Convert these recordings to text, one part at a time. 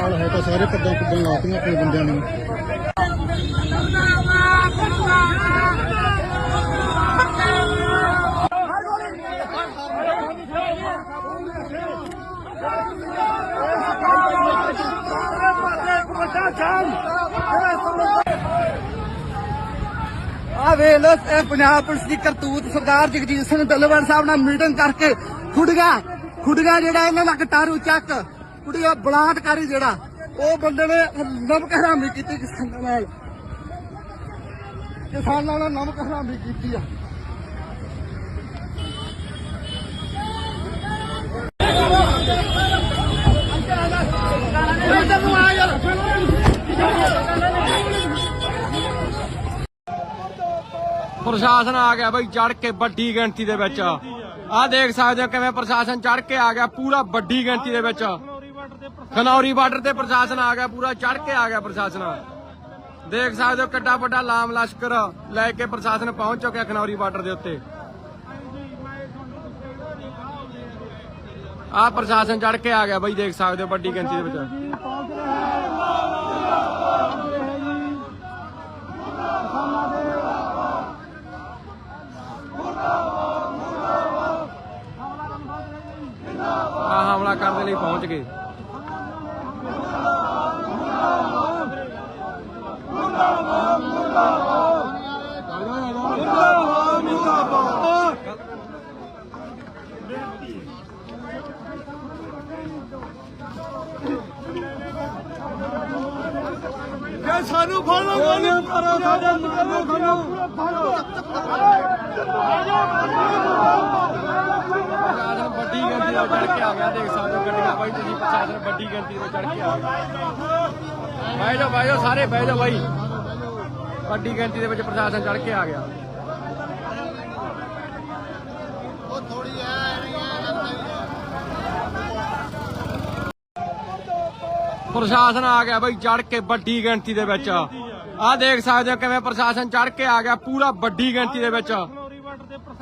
ਰਹੀ ਹੈ ਤਾਂ ਸਾਰੇ ਪੱਗਾਂ ਪੁੱਗਾਂ ਲਾਤੀਆਂ ਆਪਣੇ ਬੰਦਿਆਂ ਨੇ। ਆ ਵੇਖ ਇਹ ਪੰਜਾਬ ਪੁਲਿਸ ਦੀ ਕਰਤੂਤ ਸਰਦਾਰ ਜਗਜੀਤ ਸਿੰਘ ਡੱਲੇਵਾਲ ਸਾਹਿਬ ਨਾਲ ਮੀਟਿੰਗ ਕਰਕੇ ਖੁੱਡਗਾ ਖੁੱਡਗਾ ਜਿਹੜਾ ਇਹਨਾਂ ਦਾ ਕਟਾਰੂ ਚੱਕ। ਕੁੜੀਆ ਬਲਾਤਕਾਰੀ ਜਿਹੜਾ, ਉਹ ਬੰਦੇ ਨੇ ਨਮਕ ਹਰਾਮੀ ਕੀਤੀ ਕਿਸਾਨਾਂ ਨਾਲ। ਕਿਸਾਨਾਂ ਨਾਲ ਨਮਕ ਹਰਾਮੀ ਕੀਤੀ ਆ। ਪ੍ਰਸ਼ਾਸਨ ਆ ਗਿਆ ਬਈ ਚੜ ਕੇ ਵੱਡੀ ਗਿਣਤੀ ਦੇ ਵਿੱਚ। ਆਹ ਦੇਖ ਸਕਦੇ ਹੋ ਕਿਵੇਂ ਪ੍ਰਸ਼ਾਸਨ ਚੜ ਕੇ ਆ ਗਿਆ, ਪੂਰਾ ਵੱਡੀ ਗਿਣਤੀ ਦੇ ਵਿੱਚ। ਖਨੌਰੀ ਬਾਰਡਰ ਤੇ ਪ੍ਰਸ਼ਾਸਨ ਆ ਗਿਆ, ਪੂਰਾ ਚੜ ਕੇ ਆ ਗਿਆ ਪ੍ਰਸ਼ਾਸਨ। ਦੇਖ ਸਕਦੇ ਹੋ ਕਿੱਡਾ ਵੱਡਾ ਲਾਮ ਲਸ਼ਕਰ ਲੈ ਕੇ ਪ੍ਰਸ਼ਾਸਨ ਪਹੁੰਚ ਚੁੱਕਿਆ ਖਨੌਰੀ ਬਾਰਡਰ ਦੇ ਉੱਤੇ। ਆਹ ਪ੍ਰਸ਼ਾਸਨ ਚੜ ਕੇ ਆ ਗਿਆ ਬਈ, ਦੇਖ ਸਕਦੇ ਹੋ ਵੱਡੀ ਗਿਣਤੀ ਦੇ ਵਿੱਚ। ਆ ਹਮਲਾ ਕਰਨ ਦੇ ਲਈ ਪਹੁੰਚ ਗਏ। ਸਾਨੂੰ ਫੜੋ ਸਾਨੂੰ ਕਰੋ ਸਾਡਾ ਨਿਕਲੋ ਖੜੋ ਪ੍ਰਸ਼ਾਸਨ ਵੱਡੀ ਗਿਣਤੀ ਦਾ ਚੜ ਕੇ ਆ ਗਿਆ ਦੇਖ ਸਕਦੇ ਹੋ ਗੱਡੀਆਂ ਬਾਈ ਤੁਸੀਂ ਪ੍ਰਸ਼ਾਸਨ ਵੱਡੀ ਗਿਣਤੀ ਦਾ ਚੜ ਕੇ ਆ ਗਿਆ ਬਹਿ ਜਾਓ ਬਹਿ ਜਾਓ ਸਾਰੇ ਬਹਿ ਜਾਓ ਬਾਈ। ਵੱਡੀ ਗਿਣਤੀ ਦੇ ਵਿੱਚ ਪ੍ਰਸ਼ਾਸਨ ਚੜ ਕੇ ਆ ਗਿਆ। ਪ੍ਰਸ਼ਾਸਨ ਆ ਗਿਆ ਬਈ ਚੜ ਕੇ ਵੱਡੀ ਗਿਣਤੀ ਦੇ ਵਿੱਚ। ਆਹ ਦੇਖ ਸਕਦੇ ਹੋ ਕਿਵੇਂ ਪ੍ਰਸ਼ਾਸਨ ਚੜ ਕੇ ਆ ਗਿਆ ਪੂਰਾ ਵੱਡੀ ਗਿਣਤੀ ਦੇ ਵਿੱਚ।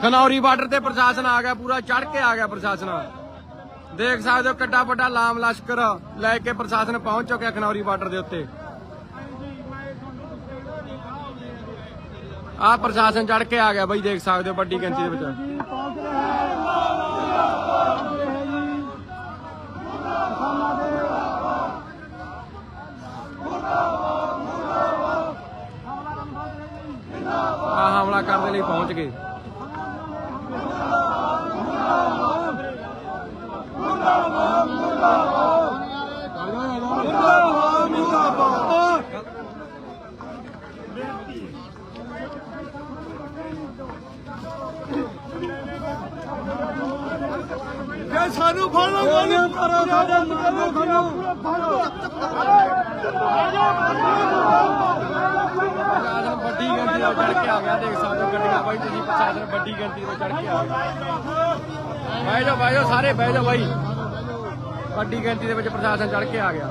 ਖਨੌਰੀ ਬਾਰਡਰ ਤੇ ਪ੍ਰਸ਼ਾਸਨ ਆ ਗਿਆ, ਪੂਰਾ ਚੜ ਕੇ ਆ ਗਿਆ ਪ੍ਰਸ਼ਾਸਨ। ਦੇਖ ਸਕਦੇ ਹੋ ਕਿੱਡਾ ਵੱਡਾ ਲਾਮ ਲਸ਼ਕਰ ਲੈ ਕੇ ਪ੍ਰਸ਼ਾਸਨ ਪਹੁੰਚ ਚੁੱਕਿਆ ਖਨੌਰੀ ਬਾਰਡਰ ਦੇ ਉੱਤੇ। ਆਹ ਪ੍ਰਸ਼ਾਸਨ ਚੜ ਕੇ ਆ ਗਿਆ ਬਾਈ, ਦੇਖ ਸਕਦੇ ਹੋ ਵੱਡੀ ਗਿਣਤੀ ਦੇ ਵਿੱਚ। ਆਹ ਹਮਲਾ ਕਰਨ ਦੇ ਲਈ ਪਹੁੰਚ ਗਏ। ਸਾਨੂੰ ਫੜੋ ਸਾਨੂੰ ਕਰੋ ਸਾਡਾ ਨਿਕਲੋ ਖੜੋ ਪ੍ਰਸ਼ਾਸਨ ਵੱਡੀ ਗਿਣਤੀ ਦਾ ਚੜ ਕੇ ਆ ਗਿਆ ਦੇਖ ਸਕਦੇ ਹੋ ਗੱਡੀਆਂ ਬਾਈ ਤੁਸੀਂ ਪ੍ਰਸ਼ਾਸਨ ਵੱਡੀ ਗਿਣਤੀ ਦਾ ਚੜ ਕੇ ਆ ਗਿਆ। ਬਹਿ ਜਾਓ ਬਹਿ ਜਾਓ ਸਾਰੇ ਬਹਿ ਜਾਓ ਬਾਈ। ਵੱਡੀ ਗਿਣਤੀ ਦੇ ਵਿੱਚ ਪ੍ਰਸ਼ਾਸਨ ਚੜ ਕੇ ਆ ਗਿਆ।